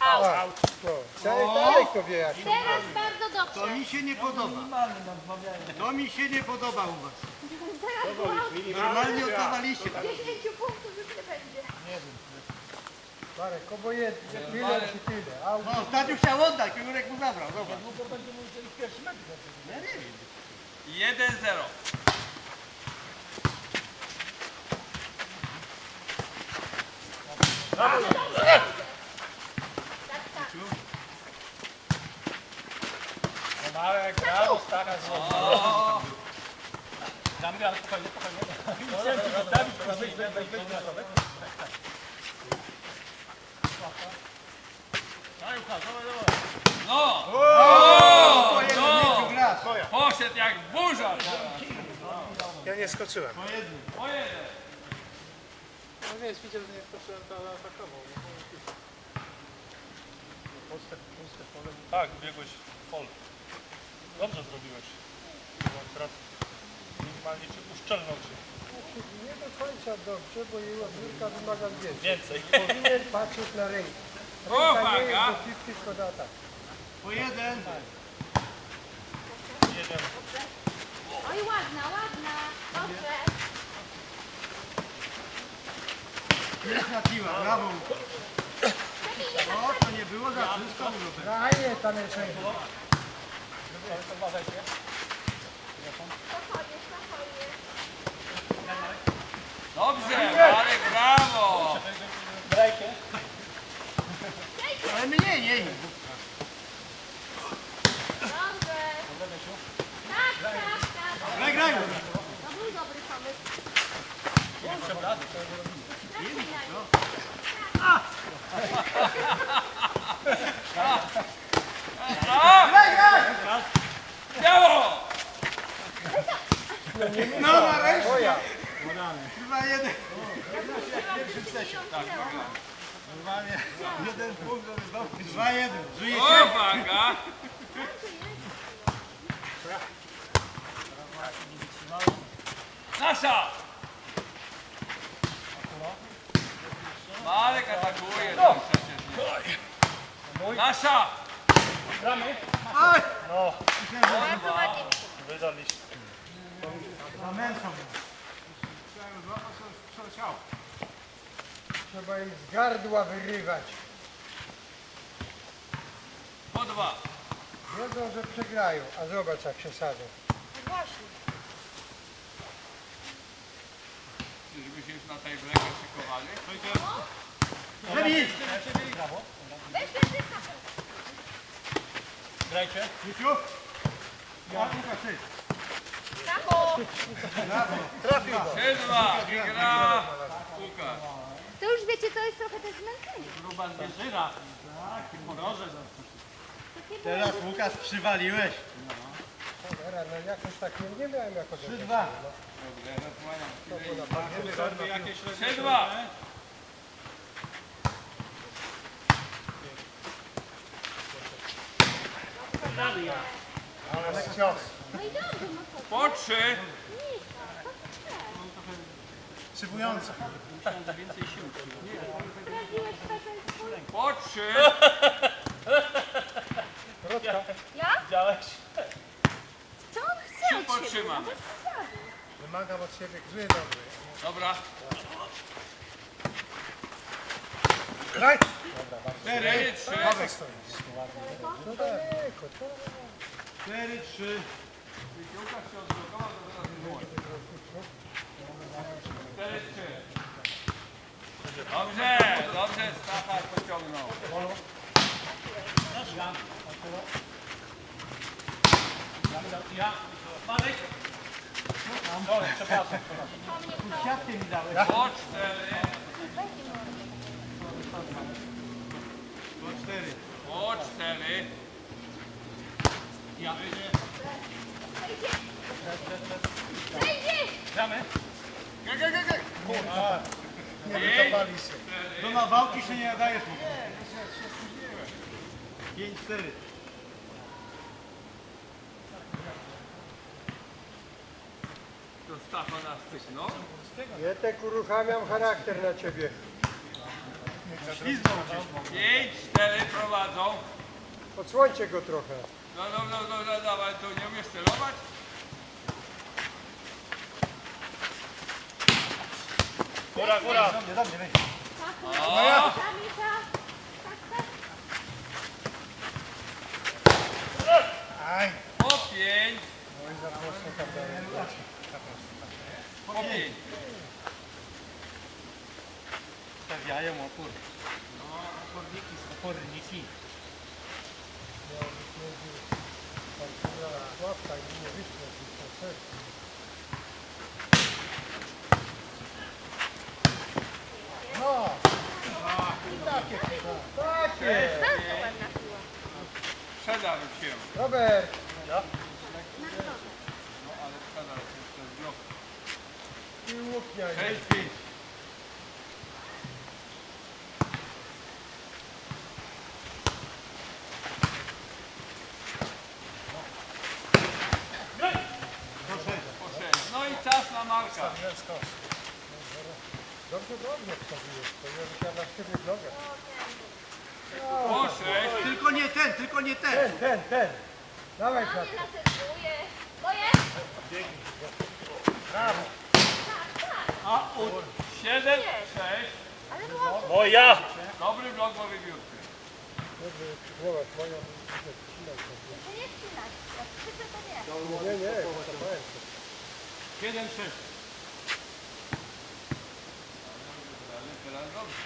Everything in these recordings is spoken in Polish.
Out. Dalej to wie jak. Teraz bardzo To dobrze. mi się nie podoba. To mi się nie podoba u was. Teraz Normalnie oddawaliście. 10 punktów już nie będzie. Marek, obojętnie. Tyle czy tyle. No, ostatnio chciał oddać, Jurek mu zabrał. Zobacz. 1-0. Marek, brawo, stara złowa. Damy ale spokojnie. No! Poszedł jak burza! Ja nie skoczyłem. Po jednym. Po jeden. Nie, widział, że nie to atakował. Puste, puste pole. Tak, biegłeś w pole. Dobrze zrobiłeś. Bo Akurat minimalnie cię uszczelnął się. Nie do końca dobrze, bo jej odbiórka wymaga więcej. Więcej. Powinien patrzeć na rękę. Ręka nie jest Uwaga! do piłki, tylko do ataku. Po jeden. Jedziemy. Oj, ładna, ładna. Dobrze. Piękna piła, brawo. O, to nie było za wszystko. Robert. Daje tam jeszcze. Uważajcie. Dobrze, Marek, brawo! Grajcie. Ale mniej, nie. Dobrze. Tak, tak, tak. Graj, graj. To był dobry pomysł. Biało! No nareszcie. Moja. Chyba jeden. Normalnie jeden punkt, żeby zdobyć. Dwa jeden. Żyje się. Uwaga! Nasza! Marek atakuje tam nie. Nasza! Gramy. No, Bardzo ładnie. wydaliście. Zamęczam. Trzeba jej z gardła wyrywać. Po dwa. Wiedzą, że przegrają, a zobacz jak się sadzą. Właśnie. Czyżby się już na tej brekę szykowali? Remis. Weź więcej kapel. Grajcie. Miciu. Ja Łukasz, ty. Brawo. Trafił go. Trzy, dwa. I gra Łukasz. To już wiecie, to jest trochę też zmęczenie. Gruba zwierzyna. Taki morożec. Teraz Łukasz przywaliłeś. Cholera, no jakoś tak nie, nie miałem jako Trzy, dwa. Trzy, dwa. Ale cios. No i dobrze, no to Po trzy. swój... Po trzy. Ja? Widziałeś? Co on chce Trzy od siebie? podtrzymam. No bez przesady. Wymagam od siebie gry dobrej. Dobra. Graj! Cztery, trzy. No daleko, to Cztery, trzy. Cztery, trzy. Dobrze, dobrze, Stafan pociągnął. Ja, Marek. Do nawałki się nie nadajesz. 5-4. Jetek uruchamiam charakter na ciebie. Ślizgnął się. 5, 4 prowadzą. Odsłońcie go trochę. No, no, no, no, no dawaj, to nie umiesz celować? Góra, góra. Dobrze, dobrze, weź. O, Kamisa. Aj. po 5, No i za prosto tam. Po 5. Stawiają opór. No, oporniki. Oporniki. No! I takie. Takie! Przedarł się. Robert! No, ale przedarł się przez blok. I łupnia 6, 5. Po 6. No i czas na Marka. Dobrze, dobrze wstawiłeś. To ja na siebie nogę. Po 6. Tylko nie ten, tylko nie ten. Ten, ten, ten. Dawaj No za nie zaserwuję. Moje? A u 7, 6. Ale było Moja. Dobry blok ma moją to nie to nie. Nie, nie, zapałem. 7, 6. Ale teraz dobrze.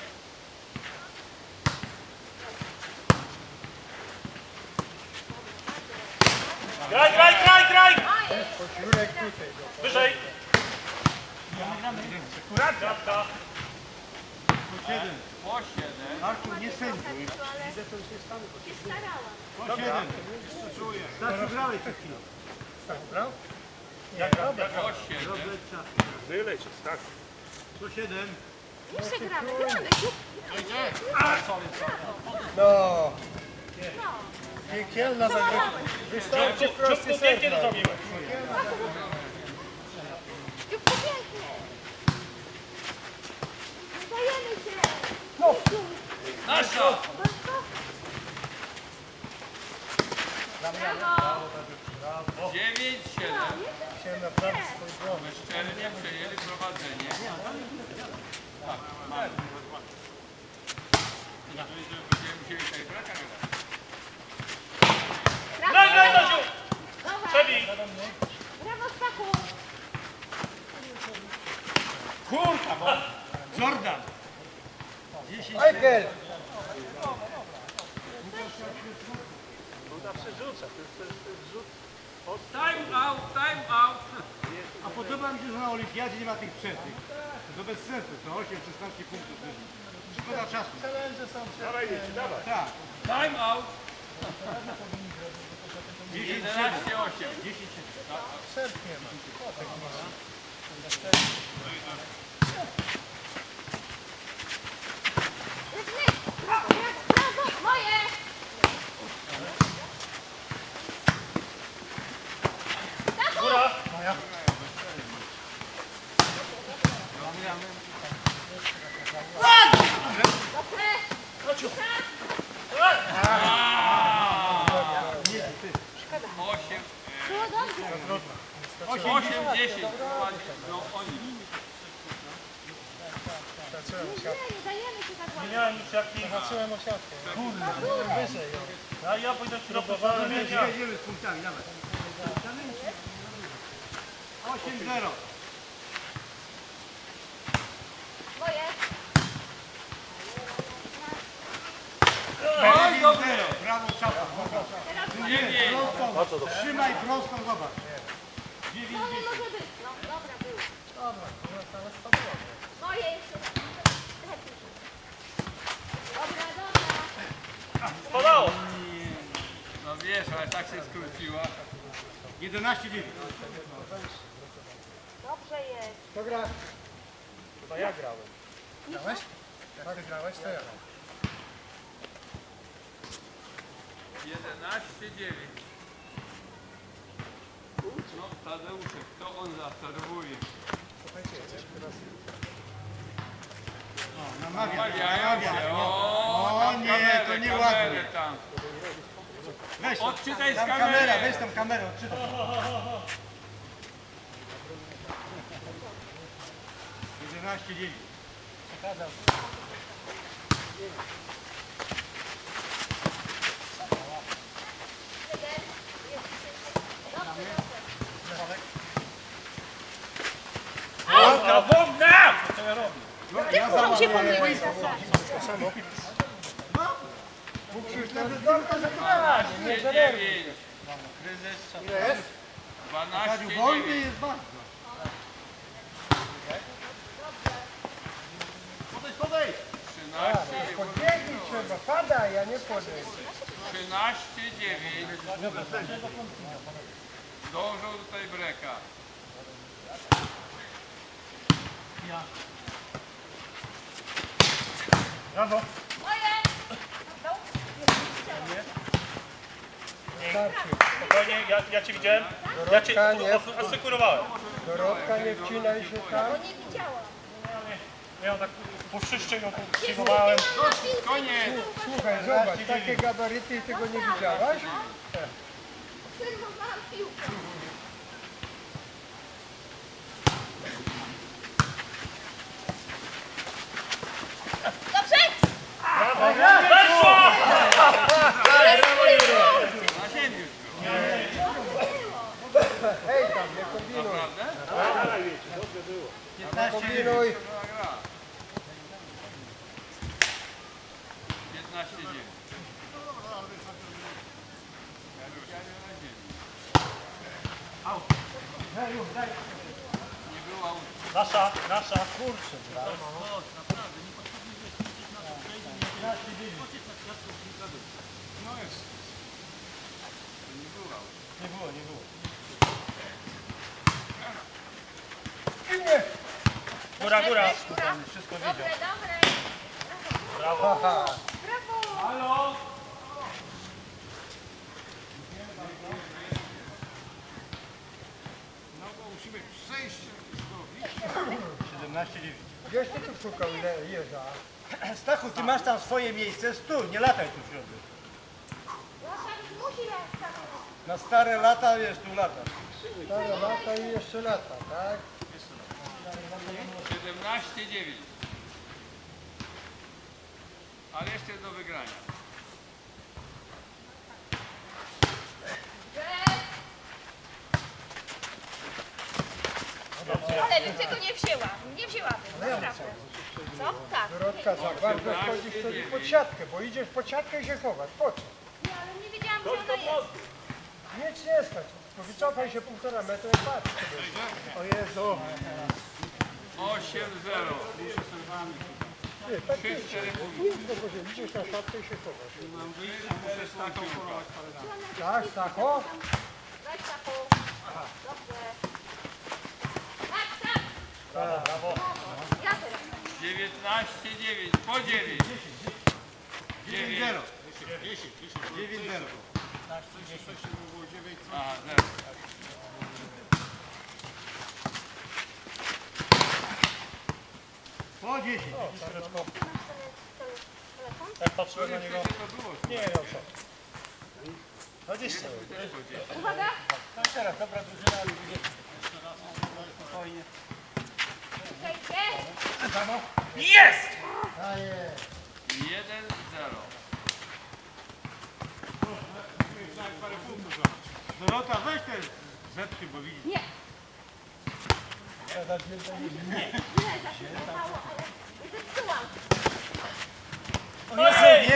Graj, graj, graj, graj. Wyżej. Kratka. Po 7. Po 7. Artur, nie sędziuj. Ale się starałam. Po 7. Stasiu, grałeś przed chwilą. Tak, brał? Jak, jak. Po 7. Wyleć, tak. Po 7. Jeszcze gramy, gramy. No. Piekielna zagrywka. Wystarczy prosty Szybko pięknie to zrobiłeś. Dziubku pięknie. Nie dajemy się. No. Nasza. 9, 7. Się naprawdę swój błąd. Szczelnie przejęli prowadzenie. Tak, mamy. Będziemy musieli tutaj braka grać. Graj, Dosiu. Dobra. Przebij. Brawo, Stachu. Kurka, bo Jordan. 10. Michael! Time out, time out. A podoba mi się, że na olimpiadzie nie ma tych przerwych. To bez sensu, to 8, 16 punktów. Szkoda czasu. Challenge są Dawaj, dzieci, dawaj. Tak. Time out. 10, 11, 8. 10, przerw nie ma. Lecimy. Brawo, brawo, brawo. Moje. Stachu. Góra. Dobrze. 8, Było dobrze. 8, 10. Prowadzi. No oni. Tak miałem już jak nie. Zacząłem o siatkę. Kurde, wyżej. A ja pójdę ci do Jedziemy, jedziemy z punktami, dawaj. 8-0. Moje. Oj, dobrze. 9-0. Brawo, czapa. 9. Prosto. Trzymaj prosto, zobacz. 9 No nie może być. No dobra, był. Dobra, no ale spadło. Moje jeszcze. Lepiej. Dobra, dobra. Spadało. No wiesz, ale tak się skróciła. 11 9. Dobrze jest. Kto gra? Chyba ja grałem. Grałeś? Jak ty grałeś, to ja. 11, 9. Tadeuszek, to on zaserwuje. Słuchajcie, teraz Namawiam, Namawiają namawiam. się, kamerę tam. Weź, Odczytaj z tam kamery. kamera, weź tam kamerę, odczytaj. Jedenaście dziewięć. Jeden. Wodna, wodna! Ty muszą się pomylić. Nie dziewięć. Ile jest? 12 Kadziu, wolny dziewięć. jest bardzo. Podejdź, podejdź. 13 Podbiegnij trzeba, padaj, a nie podejść. 13 9. Dążą tutaj breka. Brawo. Moje. Starczy. Spokojnie, ja, ja cię widziałem. Ja cię nie, as- asekurowałem. Dorotka, nie wcinaj się tam. Bo nie widziałam. Ja tak po szyszcze ją tu przyjmowałem. Koniec. Słuchaj, zobacz, takie gabaryty i tego nie widziałaś? Obserwowałam piłkę. Dobrze? Weszło! Na ziemi. Hej tam, nie kombinuj, Naprawdę? nie kombinuj. Dobra gra. 15 9. Nie było auta. Nasza, nasza. No jest. Nie było. Nie było, nie było. Góra, góra. Góra. Wszystko Dobre, widział. dobre. Brawo. Haha, Brawo. Halo? No bo musimy przejść zrobić. 17 dziewięć. gdzieś ty tu szukał jeża? Stachu, ty masz tam swoje miejsce, stój, nie lataj tu w środku. Na stare lata, wiesz, tu lata. Stare lata i jeszcze lata, tak? 17 9. Ale jeszcze do wygrania. Ale bym tego nie wzięła. Nie wzięłabym, naprawdę. Co? Tak. Dorotka, za bardzo wchodzisz wtedy pod siatkę, bo idziesz pod siatkę i się chowasz. Po co? Nie, ale nie wiedziałam, gdzie ona jest. Nic nie skacz. To wycofaj się półtora metra i patrz. O Jezu. 8 0. Ty, tak ty, 3 4 punkty. nic do gorzej. Idziesz na siatkę i się chowasz. Muszę z taką szukać. Tak, Stacho? Weź taką. Dobrze. Tak, tak. Brawo. Ja teraz. 19 9. Po 9. 9 0. 9 0. Aha, 0. Po 10. Jak patrzyłem na niego. Nie, no co. 20. Uwaga. Tak teraz, dobra drużyna, ale będzie spokojnie. Czekajcie. Jest! Daję. 1 0. Dorota, weź te zepchy, bo widzisz. Nie. Za nie.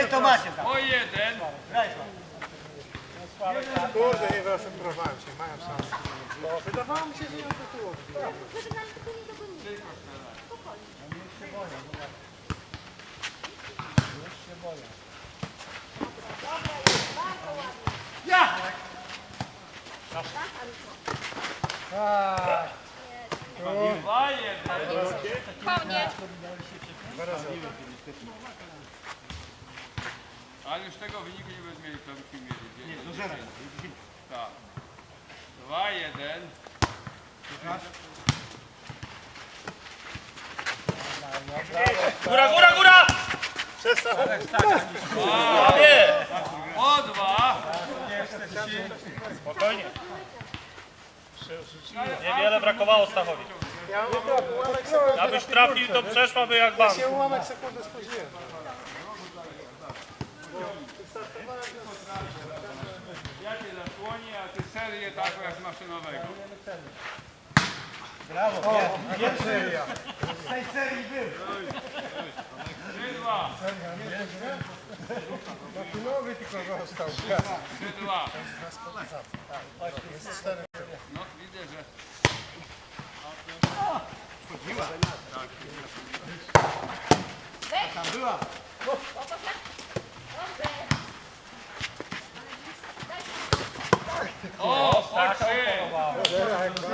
O to macie tam. Po 1. Graj tam. Kurde, nie wyostrowałem się, mają szansę. No, wydawało mi się, że ją tytuło. Żeby nam tylko nie Spokojnie. Dobra, jest bardzo ładnie. Ja! Tak, Aruszko? 2 1. Po mnie. Ale już tego wyniku nie będziemy mieli, to byśmy mieli. Nie, do zera. Tak. 2 1. Góra, góra, góra! Przestań. Nie! O dwa. Spokojnie. Niewiele brakowało Stachowi. Ja mam ułamek sekundy. Abyś trafił, to przeszłaby jak bank. się ułamek sekundy spóźniłem. Ja cię zasłonię, a ty serię taką jak maszynowego. Brawo, nie, nie seria. Z tej serii był. Trzy dwa. Martynowy tylko został. Trzy dwa. Jest cztery. No widzę, że Tam była. O, po trzy.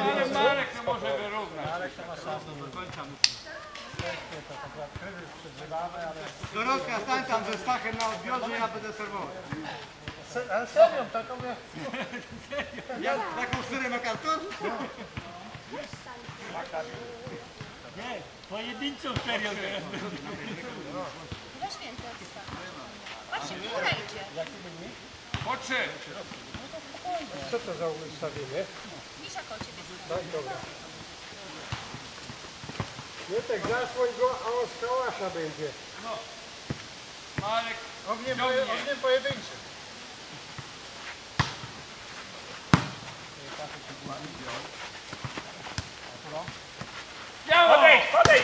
Ale Marek to może wyrównać. Dorotka, stań tam ze Stachem na odbiorze, ja będę serwował. Se- Ale serią taką jak... Ja taką serię na karton? Weź więcej odsta. Właśnie, idzie. Po trzy. Co to za ustawienie? Misia koło ciebie. Tak, dobra. Mietek, zasłoń go, a on z kałasza będzie. Marek Ogniem, Ciągnie. poje, ogniem pojedynczym. Biało! Podejdź, podejdź!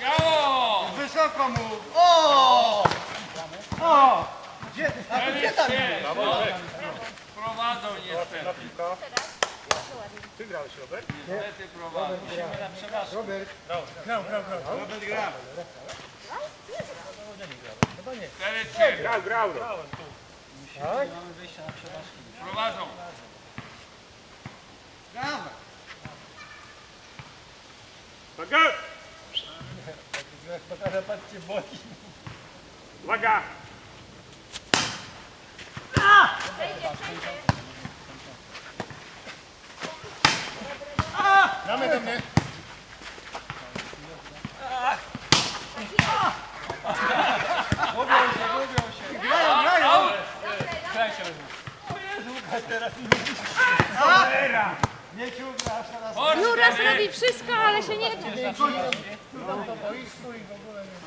Biało! Wysoko mu. O! O! Gdzie? A gdzie tam? No, prowadzą niestety. Ty grałeś, Robert? Niestety prowadzą. Robert, Robert gra. Cztery trzy. Grał, grał. tak? Prowadzą. Dawaj. Uwaga! Uwaga! Przejdzie, przejdzie. Damy do mnie. Grają, grają. Nie ciągnie aż teraz. Po Jura cztery. zrobi wszystko, ale się nie da. Tam to boisku i w ogóle nie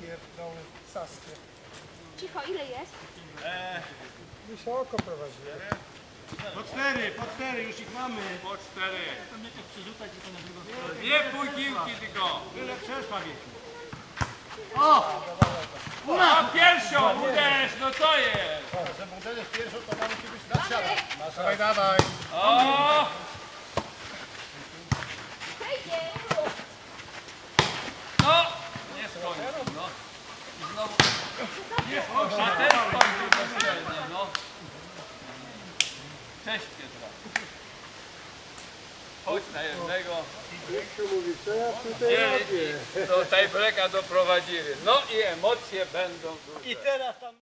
pierdolę, saskie. Cicho, ile jest? Wysoko prowadziłem. Po cztery, po cztery, już ich mamy. Po cztery. Nie pój piłki tylko. Byle przeszła wieki. A pierwszą uderz, no co jest? Żeby uderzyć pierwszą, to mamy być na siadę. Dawaj, dawaj. O! No! Nie skończył, no. I znowu. Nie skończył. A skończył bezczelnie, no. Cześć Pietra. Chodź na jednego. mówi, co ja tutaj do doprowadzili. No i emocje będą duże. I teraz tam.